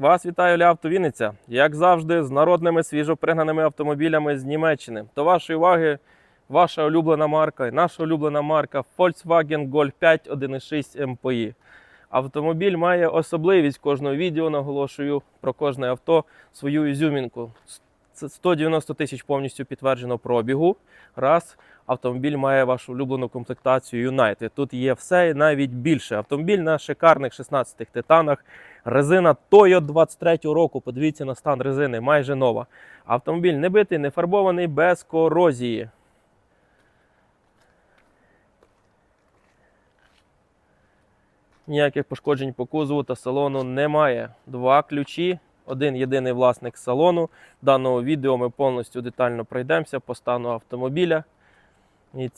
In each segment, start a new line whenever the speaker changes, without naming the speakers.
Вас вітає Оля Авто Вінниця. Як завжди, з народними свіжопригнаними автомобілями з Німеччини. До вашої уваги ваша улюблена марка і наша улюблена марка Volkswagen Golf 5 1.6 MPI. Автомобіль має особливість кожного відео, наголошую про кожне авто свою ізюмінку. Це 190 тисяч повністю підтверджено пробігу. Раз. Автомобіль має вашу улюблену комплектацію United. Тут є все і навіть більше. Автомобіль на шикарних 16 титанах. Резина Toyo 23 року. Подивіться на стан резини, майже нова. Автомобіль не битий, не фарбований, без корозії. Ніяких пошкоджень по кузову та салону немає. Два ключі, один єдиний власник салону. Даного відео ми повністю детально пройдемося по стану автомобіля.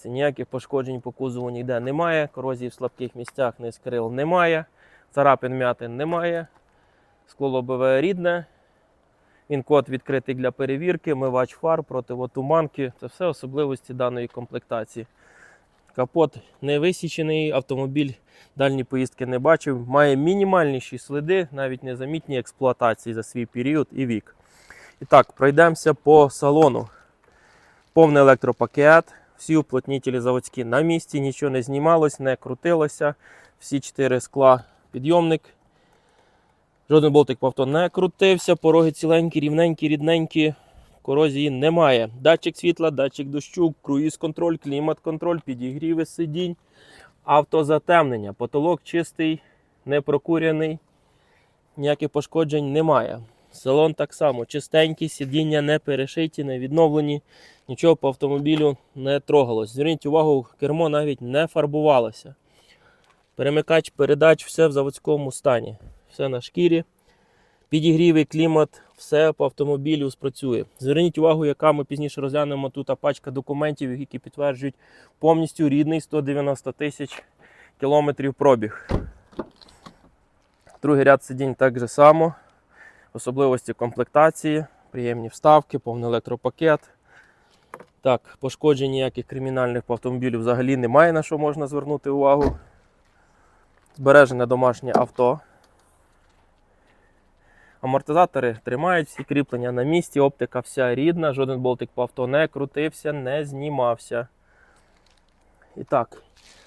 Ніяких пошкоджень по кузову ніде немає. Корозії в слабких місцях не скрил немає. Царапин м'ятин немає. Скло лобове рідне. Він код відкритий для перевірки, мивач фар, противотуманки. Це все особливості даної комплектації. Капот не висічений, автомобіль дальні поїздки не бачив. Має мінімальніші сліди, навіть незамітні експлуатації за свій період і вік. І так, пройдемося по салону. Повний електропакет, всі уплотнітелі заводські на місці, нічого не знімалось, не крутилося. Всі чотири скла підйомник. Жоден болтик по авто не крутився, пороги ціленькі, рівненькі, рідненькі. Корозії немає. Датчик світла, датчик дощу, круїз-контроль, клімат-контроль, підігріви сидінь, автозатемнення. Потолок чистий, не прокуряний, ніяких пошкоджень немає. Салон так само чистенький, сидіння не перешиті, не відновлені, нічого по автомобілю не трогалось. Зверніть увагу, кермо навіть не фарбувалося. Перемикач передач, все в заводському стані. Все на шкірі. Підігрівий клімат, все по автомобілю спрацює. Зверніть увагу, яка ми пізніше розглянемо тут пачка документів, які підтверджують повністю рідний 190 тисяч кілометрів пробіг. Другий ряд сидінь так же само. Особливості комплектації, приємні вставки, повний електропакет. Так, пошкоджень ніяких кримінальних по автомобілю взагалі немає, на що можна звернути увагу. Збережене домашнє авто. Амортизатори тримають всі кріплення на місці, оптика вся рідна, жоден болтик по авто не крутився, не знімався. І так,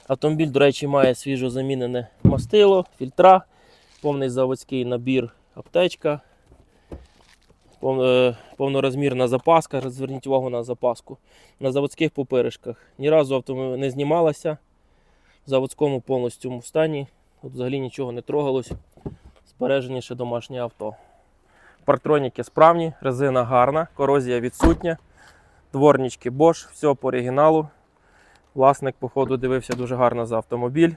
автомобіль, до речі, має свіжо замінене мастило, фільтра, повний заводський набір аптечка, е, повнорозмірна запаска. Зверніть увагу на запаску. На заводських пупиришках. Ні разу авто не знімалося. В заводському повністю стані. Тут взагалі нічого не трогалось. Збереженіше домашнє авто. Партроніки справні, резина гарна, корозія відсутня. Дворнички Bosch, все по оригіналу. Власник, походу, дивився дуже гарно за автомобіль.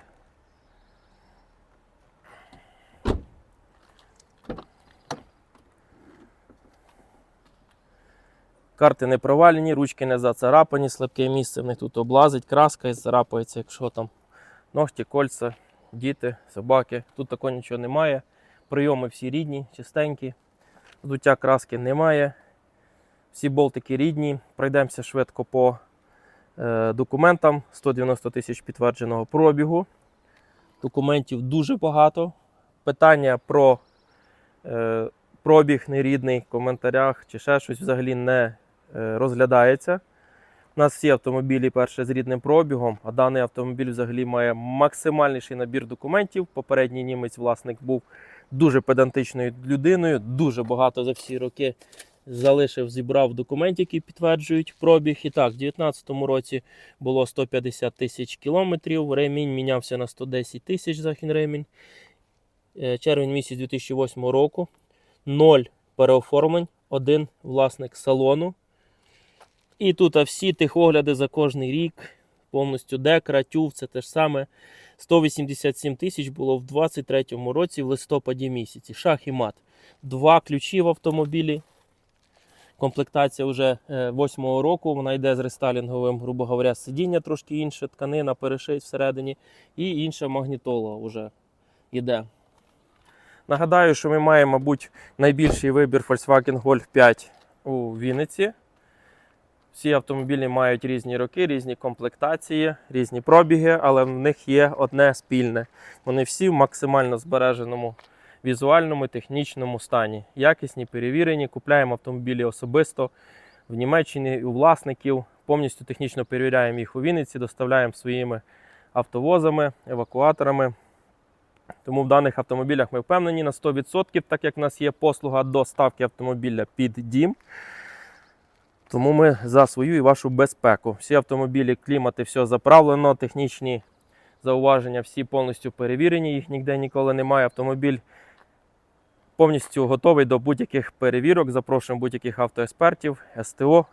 Карти не провалені, ручки не зацарапані, слабке місце в них тут облазить, краска і царапається, якщо там ногті, кольця, діти, собаки. Тут такого нічого немає. Прийоми всі рідні, чистенькі. Здуття краски немає. Всі болтики рідні. Пройдемося швидко по е, документам. 190 тисяч підтвердженого пробігу. Документів дуже багато. Питання про е, пробіг нерідний в коментарях чи ще щось взагалі не е, розглядається. У нас всі автомобілі перше з рідним пробігом, а даний автомобіль взагалі має максимальніший набір документів. Попередній німець власник був дуже педантичною людиною, дуже багато за всі роки залишив, зібрав документів, які підтверджують пробіг. І так, в 2019 році було 150 тисяч кілометрів, ремінь мінявся на 110 тисяч захін ремінь. Е, Червень місяць 2008 року. Ноль переоформлень, один власник салону. І тут всі техогляди за кожний рік, повністю декра, тюв, це те ж саме. 187 тисяч було в 23-му році, в листопаді місяці. Шах і мат. Два ключі в автомобілі. Комплектація вже 8-го року. Вона йде з рестайлінговим, грубо говоря, сидіння трошки інше, тканина, перешить всередині. І інша магнітола вже йде. Нагадаю, що ми маємо, мабуть, найбільший вибір Volkswagen Golf 5 у Вінниці. Всі автомобілі мають різні роки, різні комплектації, різні пробіги, але в них є одне спільне. Вони всі в максимально збереженому візуальному і технічному стані. Якісні, перевірені, купляємо автомобілі особисто в Німеччині і у власників. Повністю технічно перевіряємо їх у Вінниці, доставляємо своїми автовозами, евакуаторами. Тому в даних автомобілях ми впевнені на 100%, так як в нас є послуга доставки автомобіля під дім. Тому ми за свою і вашу безпеку. Всі автомобілі, клімати, все заправлено, технічні зауваження всі повністю перевірені, їх ніде ніколи немає. Автомобіль повністю готовий до будь-яких перевірок. Запрошуємо будь-яких автоекспертів, СТО.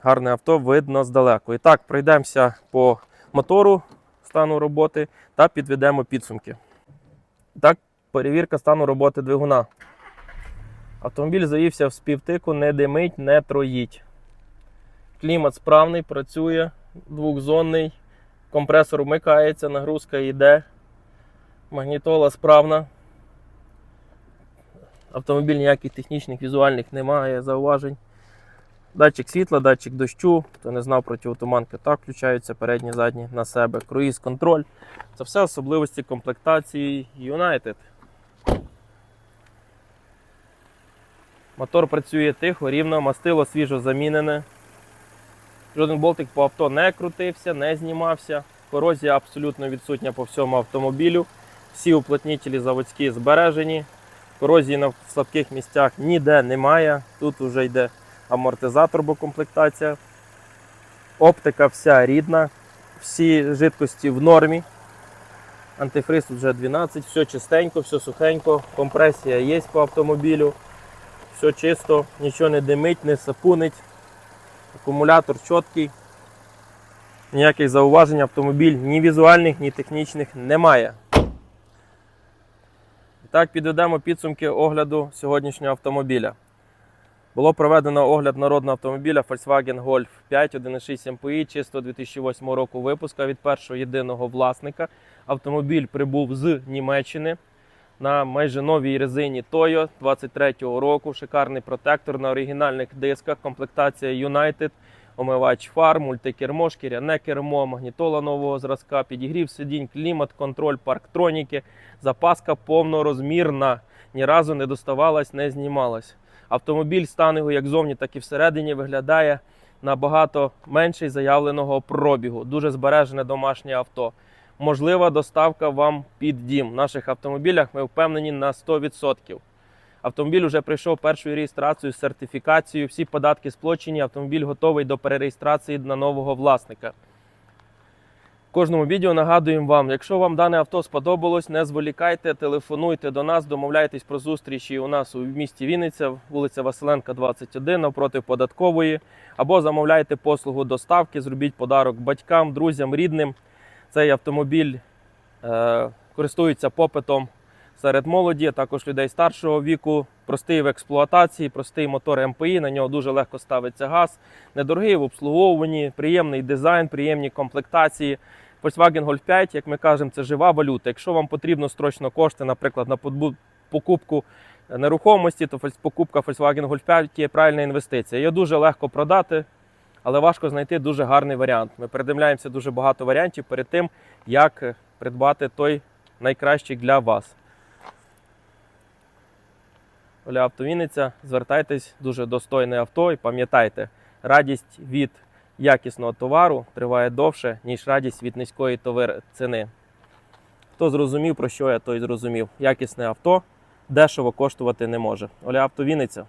Гарне авто видно здалеку. І так, пройдемося по мотору стану роботи та підведемо підсумки. Так, перевірка стану роботи двигуна. Автомобіль завівся в співтику, не димить, не троїть. Клімат справний, працює, двохзонний. Компресор вмикається, нагрузка йде. Магнітола справна. Автомобіль ніяких технічних, візуальних немає зауважень. Датчик світла, датчик дощу, хто не знав протиотуманки, так включаються передні, задні на себе. Круїз контроль. Це все особливості комплектації United. Мотор працює тихо, рівно, мастило свіжо замінене. Жоден болтик по авто не крутився, не знімався. Корозія абсолютно відсутня по всьому автомобілю. Всі уплотнітелі заводські збережені. Корозії на слабких місцях ніде немає. Тут вже йде амортизатор, бо комплектація. Оптика вся рідна, всі жидкості в нормі. Антифриз вже 12, все чистенько, все сухенько, компресія є по автомобілю. Все чисто, нічого не димить, не сапунить. Акумулятор чіткий. Ніяких зауважень автомобіль ні візуальних, ні технічних немає. І так, підведемо підсумки огляду сьогоднішнього автомобіля. Було проведено огляд народного автомобіля Volkswagen Golf 5 1.6 MPI чисто 2008 року випуска від першого єдиного власника. Автомобіль прибув з Німеччини на майже новій резині Toyo 23-го року. Шикарний протектор на оригінальних дисках, комплектація United, омивач фар, мультикермо, шкіряне кермо, магнітола нового зразка, підігрів сидінь, клімат, контроль, парктроніки, запаска повнорозмірна. Ні разу не доставалась, не знімалась. Автомобіль стан його як зовні, так і всередині виглядає набагато менший заявленого пробігу. Дуже збережене домашнє авто. Можлива доставка вам під дім. В наших автомобілях ми впевнені на 100%. Автомобіль вже пройшов першу реєстрацію, сертифікацію, всі податки сплочені. Автомобіль готовий до перереєстрації на нового власника. В кожному відео нагадуємо вам, якщо вам дане авто сподобалось, не зволікайте, телефонуйте до нас, домовляйтесь про зустрічі у нас у місті Вінниця, вулиця Василенка, 21, навпроти податкової, або замовляйте послугу доставки, зробіть подарок батькам, друзям, рідним. Цей автомобіль е, користується попитом серед молоді, також людей старшого віку. Простий в експлуатації, простий мотор МПІ, на нього дуже легко ставиться газ, недорогий в обслуговуванні, приємний дизайн, приємні комплектації. Volkswagen Golf 5, як ми кажемо, це жива валюта. Якщо вам потрібно строчно кошти, наприклад, на покупку нерухомості, то покупка Volkswagen Golf 5 є правильна інвестиція. Її дуже легко продати, але важко знайти дуже гарний варіант. Ми передивляємося дуже багато варіантів перед тим, як придбати той найкращий для вас. Оля Автовінниця, звертайтесь, дуже достойне авто і пам'ятайте, радість від якісного товару триває довше, ніж радість від низької товар... ціни. Хто зрозумів, про що я, той зрозумів. Якісне авто дешево коштувати не може. Оля Автовінниця.